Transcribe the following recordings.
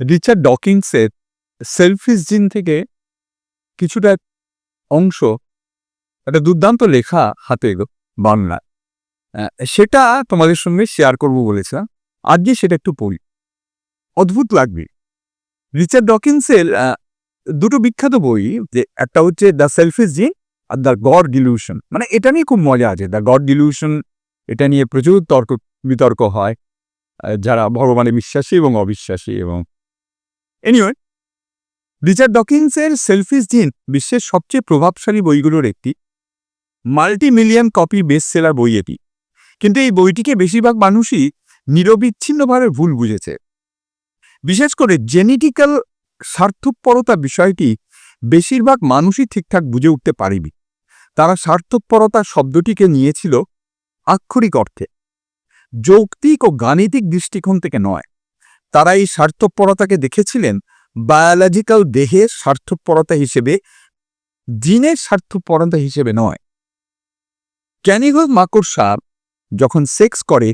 Richard ডকিংসের selfish জিন থেকে কিছুটা অংশ একটা দুর্দান্ত লেখা হাতে এলো বাংলা সেটা তোমাদের সঙ্গে শেয়ার করব বলেছিলাম। আজকে সেটা একটু পড়ি। অদ্ভুত লাগবে। রিচার্ড ডকিন্সের আহ, দুটো বিখ্যাত বই যে একটা হচ্ছে দ্য সেলফিস জিন আর দ্য গড ডিলিউশন মানে এটা নিয়ে খুব মজা আছে। দ্য গড ডিলিউশন এটা নিয়ে প্রচুর তর্ক বিতর্ক হয় যারা ভগবানে বিশ্বাসী এবং অবিশ্বাসী এবং এনিওয়ে রিচার্ড ডকিন্সের সেলফিস জিন বিশ্বের সবচেয়ে প্রভাবশালী বইগুলোর একটি multi million copy best seller বই এটি। কিন্তু এই বইটিকে বেশিরভাগ মানুষই নিরবিচ্ছিন্নভাবে ভুল বুঝেছে। বিশেষ করে জেনেটিক্যাল স্বার্থপরতা বিষয়টি বেশিরভাগ মানুষই ঠিকঠাক বুঝে উঠতে পারেনি। তারা স্বার্থপরতা শব্দটিকে নিয়েছিল আক্ষরিক অর্থে, যৌক্তিক ও গাণিতিক দৃষ্টিকোণ থেকে নয়। তারা এই স্বার্থপরতাকে দেখেছিলেন বায়োলজিক্যাল দেহের স্বার্থপরতা হিসেবে, জিনের স্বার্থপরতা হিসেবে নয়। ক্যানিগল মাকড়সা যখন সেক্স করে,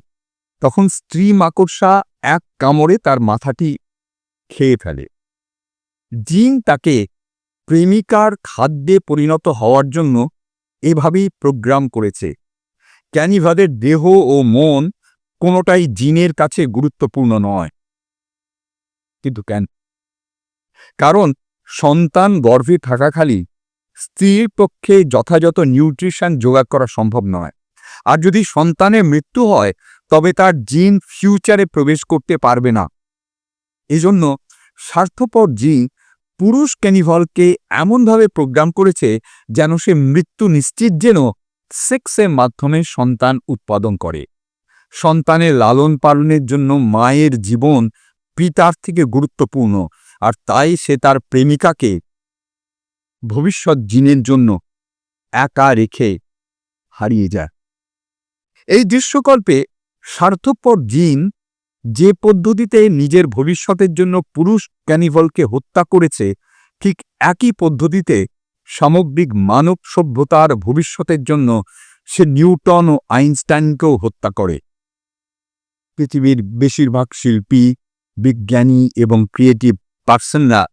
তখন স্ত্রী মাকড়সা এক কামড়ে তার মাথাটি খেয়ে ফেলে। জিন তাকে প্রেমিকার খাদ্যে পরিণত হওয়ার জন্য এভাবেই প্রোগ্রাম করেছে। ক্যানিভাদের দেহ ও মন কোনোটাই জিনের কাছে গুরুত্বপূর্ণ নয়। কিন্তু কেন কারণ সন্তান গর্ভে থাকাখালি স্ত্রীর পক্ষে যথাযথ নিউট্রিশন জোগাড় করা সম্ভব নয়। আর যদি সন্তানের মৃত্যু হয়, তবে তার জিন ফিউচারে প্রবেশ করতে পারবে না। এজন্য স্বার্থপর জিন পুরুষ ক্যানিভলকে এমনভাবে প্রোগ্রাম করেছে যেন সে মৃত্যু নিশ্চিত যেন সেক্সের মাধ্যমে সন্তান উৎপাদন করে। সন্তানের লালন পালনের জন্য মায়ের জীবন পিতার থেকে গুরুত্বপূর্ণ, আর তাই সে তার প্রেমিকাকে ভবিষ্যৎ জিনের জন্য একা রেখে হারিয়ে যায়। এই দৃশ্যকল্পে স্বার্থপর জিন যে পদ্ধতিতে নিজের ভবিষ্যতের জন্য পুরুষ ক্যানিভলকে হত্যা করেছে, ঠিক একই পদ্ধতিতে সামগ্রিক মানব সভ্যতার ভবিষ্যতের জন্য সে নিউটন ও আইনস্টাইনকেও হত্যা করে। পৃথিবীর বেশিরভাগ শিল্পী বিজ্ঞানী এবং ক্রিয়েটিভ পার্সনরা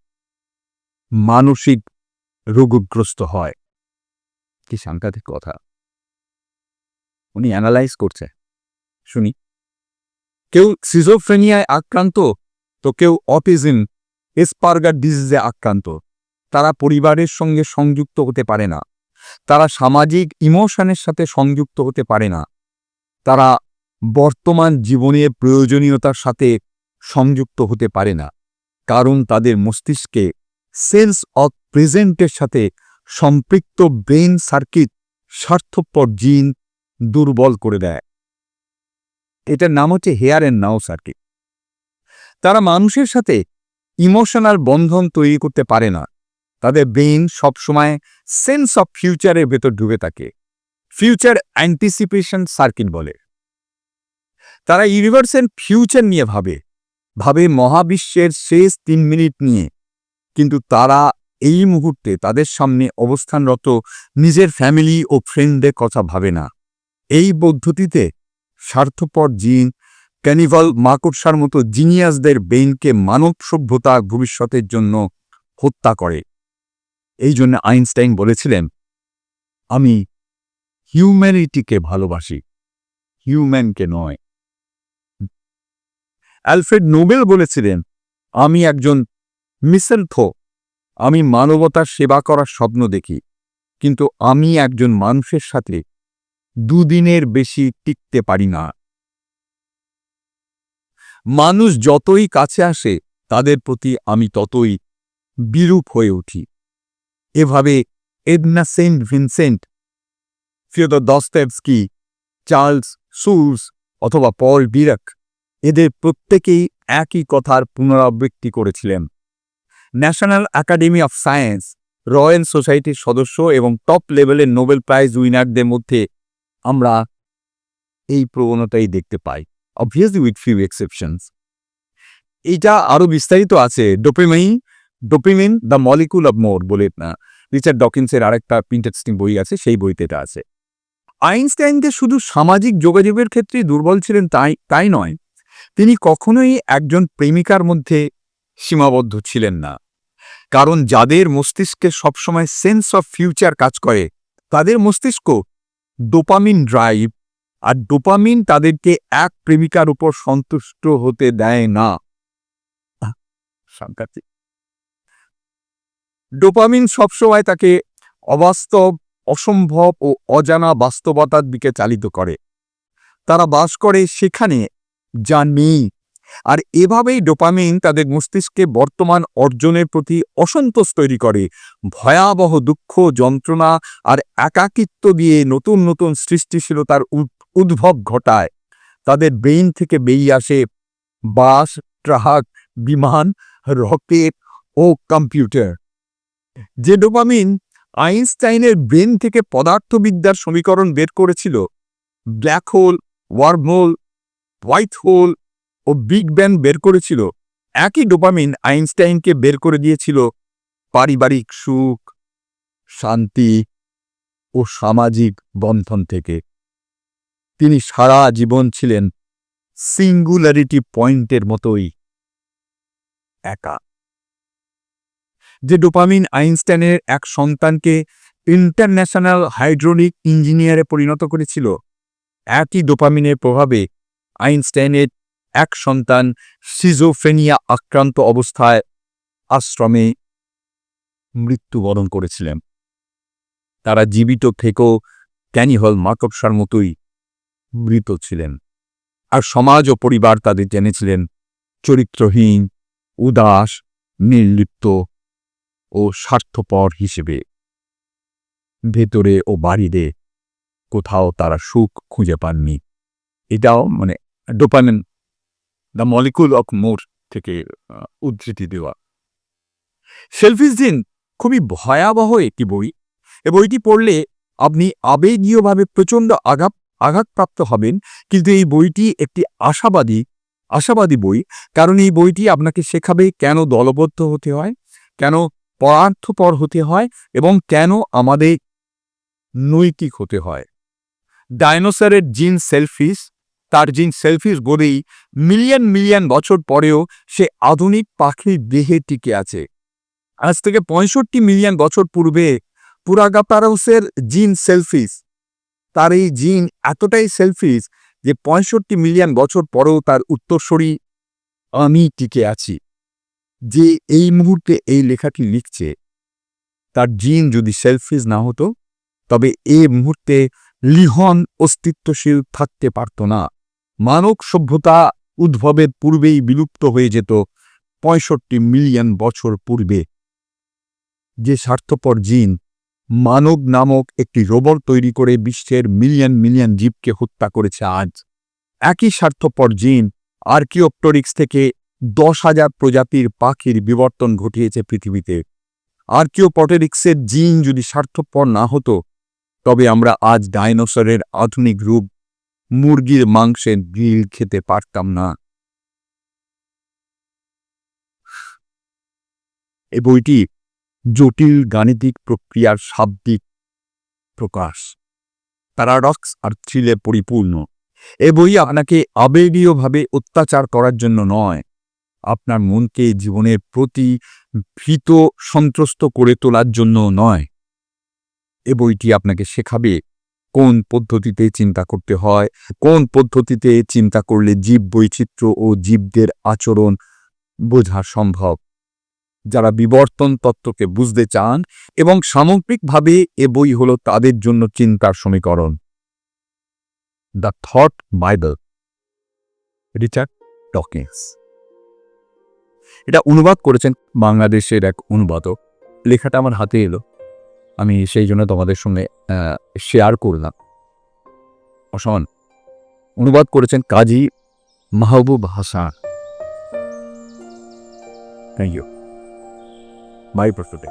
মানসিক রোগগ্রস্ত হয়। কি সাংঘাতিক কথা। উনি অ্যানালাইজ করছে। শুনি। কেউ সিজোফ্রেনিয়ায় আক্রান্ত, তো কেউ অটিজম এসপার্গার ডিজিজে আক্রান্ত। তারা পরিবারের সঙ্গে সংযুক্ত হতে পারে না। তারা সামাজিক ইমোশনের সাথে সংযুক্ত হতে পারে না। তারা বর্তমান জীবনের প্রয়োজনীয়তার সাথে সংযুক্ত হতে পারে না, কারণ তাদের মস্তিষ্কে সেন্স অফ প্রেজেন্টের সাথে সম্পৃক্ত ব্রেন সার্কিট স্বার্থপর জিন দুর্বল করে দেয়। এটার নাম হচ্ছে হেয়ার অ্যান্ড নাও সার্কিট। তারা মানুষের সাথে ইমোশনাল বন্ধন তৈরি করতে পারে না, তাদের ব্রেন সবসময় সেন্স অফ ফিউচারের ভেতর ডুবে থাকে, ফিউচার অ্যান্টিসিপেশন সার্কিট বলে। তারা ইউনিভার্সের ফিউচার নিয়ে ভাবে ভাবে মহাবিশ্বের শেষ তিন মিনিট নিয়ে। কিন্তু তারা এই মুহূর্তে তাদের সামনে অবস্থানরত নিজের ফ্যামিলি ও ফ্রেন্ডদের কথা ভাবে না। এই পদ্ধতিতে স্বার্থপর জিন, ক্যানিভাল মাকড়সার মতো জিনিয়াসদের বেইনকে মানব সভ্যতা ভবিষ্যতের জন্য হত্যা করে। এই জন্য আইনস্টাইন বলেছিলেন, আমি হিউম্যানিটিকে ভালোবাসি। হিউম্যানকে নয়। অ্যালফ্রেড নোবেল বলেছিলেন, আমি একজন মিসেলথো আমি মানবতার সেবা করার স্বপ্ন দেখি, কিন্তু আমি একজন মানুষের সাথে দুদিনের বেশি টিকতে পারি না। মানুষ যতই কাছে আসে, তাদের প্রতি আমি ততই বিরূপ হয়ে উঠি। এভাবে Edna Saint Vincent, Fyodor Dostoevsky Charles সুলস অথবা পল বিরাক এদের প্রত্যেকেই একই কথার পুনরাবৃত্তি করেছিলেন। National Academy of Science Royal সোসাইটির সদস্য এবং টপ লেভেলের নোবেল প্রাইজ উইনারদের মধ্যে আমরা এই প্রবণতাই দেখতে পাই। Obviously with few exceptions. এইটা আরও বিস্তারিত আছে। Dopamine dopamine the molecule of more বলে না রিচার্ড ডকিন্সের আরেকটা ইন্টারেস্টিং বই আছে, সেই বইতে এটা আছে। আইনস্টাইনকে শুধু সামাজিক যোগাযোগের ক্ষেত্রে দুর্বল ছিলেন তাই তাই নয় তিনি কখনোই একজন প্রেমিকার মধ্যে সীমাবদ্ধ ছিলেন না। কারণ যাদের মস্তিষ্কে সবসময় সেন্স অফ ফিউচার কাজ করে, তাদের মস্তিষ্ক ডোপামিন ড্রাইভ আর ডোপামিন তাদেরকে এক প্রেমিকার উপর সন্তুষ্ট হতে দেয় না। ডোপামিন সবসময় তাকে অবাস্তব, অসম্ভব ও অজানা বাস্তবতার দিকে চালিত করে। তারা বাস করে সেখানে যা নেই আর এভাবেই ডোপামিন তাদের মস্তিষ্কে বর্তমান অর্জনের প্রতি অসন্তোষ তৈরি করে। ভয়াবহ দুঃখ, যন্ত্রণা আর একাকিত্ব দিয়ে নতুন নতুন সৃষ্টিশীলতার উদ- উদ্ভব ঘটায়। তাদের ব্রেইন থেকে বেরিয়ে আসে বাস, ট্রাক, বিমান, রকেট ও কম্পিউটার। যে ডোপামিন আইনস্টাইনের ব্রেন থেকে পদার্থবিদ্যার সমীকরণ বের করেছিল, black hole wormhole white hole ও বিগ ব্যান বের করেছিল। একই ডোপামিন আইনস্টাইনকে বের করে দিয়েছিল। পারিবারিক সুখ, শান্তি ও সামাজিক বন্ধন থেকে। তিনি সারা জীবন ছিলেন সিঙ্গুলারিটি পয়েন্টের মতোই একা। যে ডোপামিন আইনস্টাইনের এক সন্তানকে ইন্টারন্যাশনাল হাইড্রোনিক ইঞ্জিনিয়ারে পরিণত করেছিল, একই ডোপামিনের প্রভাবে আইনস্টাইনের এক সন্তান সিজোফ্রেনিয়া আক্রান্ত অবস্থায় আশ্রমে মৃত্যুবরণ করেছিলেন। তারা জীবিত থেকেও ক্যানিহল মাকবসার মতোই মৃত ছিলেন। আর সমাজ ও পরিবার তাদের জেনেছিলেন। চরিত্রহীন, উদাস, নির্লিপ্ত ও স্বার্থপর হিসেবে। ভেতরে ও বাড়িতে কোথাও তারা সুখ খুঁজে পাননি। এটাও মানে dopamine the molecule of more থেকে উদ্ধৃতি দেওয়া। সেলফিস জিন খুবই ভয়াবহ একটি বই। এ বইটি পড়লে আপনি আবেগীয়ভাবে প্রচণ্ড আঘাত, আঘাতপ্রাপ্ত হবেন। কিন্তু এই বইটি একটি আশাবাদী আশাবাদী বই। কারণ এই বইটি আপনাকে শেখাবে কেন দলবদ্ধ হতে হয়, কেন পরার্থপর হতে হয় এবং কেন আমাদের নৈতিক হতে হয়। ডাইনোসরের জিন সেলফিস তার জিন সেলফিস বলেই মিলিয়ন মিলিয়ন বছর পরেও সে আধুনিক পাখির দেহে টিকে আছে। আজ থেকে পঁয়ষট্টি মিলিয়ন বছর পূর্বে পুরাগাপারাউসের জিন সেলফিস, তার এই জিন এতটাই সেলফিস যে পঁয়ষট্টি মিলিয়ন বছর পরেও তার উত্তরসূরি আমি টিকে আছি। যে এই মুহূর্তে এই লেখাটি লিখছে, তার জিন যদি সেলফিস না হতো, তবে এ মুহূর্তে লিহন অস্তিত্বশীল থাকতে পারত না। মানব সভ্যতা উদ্ভবের পূর্বেই বিলুপ্ত হয়ে যেত পঁয়ষট্টি মিলিয়ন বছর পূর্বে। যে স্বার্থপর জিন, মানব নামক একটি রোবট তৈরি করে বিশ্বের মিলিয়ন মিলিয়ন জীবকে হত্যা করেছে আজ। একই স্বার্থপর জিন আর্কিওপ্টোরিক্স থেকে দশ হাজার প্রজাতির পাখির বিবর্তন ঘটিয়েছে পৃথিবীতে। আর্কিওপটেরিক্সের জিন যদি স্বার্থপর না হতো, তবে আমরা আজ ডাইনোসরের আধুনিক রূপ মুরগির মাংসের গ্রিল খেতে পারতাম না। এ বইটি জটিল গাণিতিক প্রক্রিয়ার শাব্দিক প্রকাশ। প্যারাডক্স আর থ্রিলে পরিপূর্ণ। এ বই আপনাকে আবেগীয়ভাবে অত্যাচার করার জন্য নয়, আপনার মনকে জীবনের প্রতি ভীত সন্ত্রস্ত করে তোলার জন্য নয়। এ বইটি আপনাকে শেখাবে কোন পদ্ধতিতে চিন্তা করতে হয়, কোন পদ্ধতিতে চিন্তা করলে জীব বৈচিত্র্য ও জীবদের আচরণ বোঝা সম্ভব? যারা বিবর্তন তত্ত্বকে বুঝতে চান এবং সামগ্রিকভাবে এ বই হল তাদের জন্য চিন্তার সমীকরণ। The thought Bible, Richard Dawkins. এটা অনুবাদ করেছেন বাংলাদেশের এক অনুবাদক। লেখাটা আমার হাতে এলো। আমি সেই জন্য তোমাদের সঙ্গে শেয়ার করলাম। অসমান, অনুবাদ করেছেন Kazi Mahbub Hasan. Thank you bye প্রস্তুতি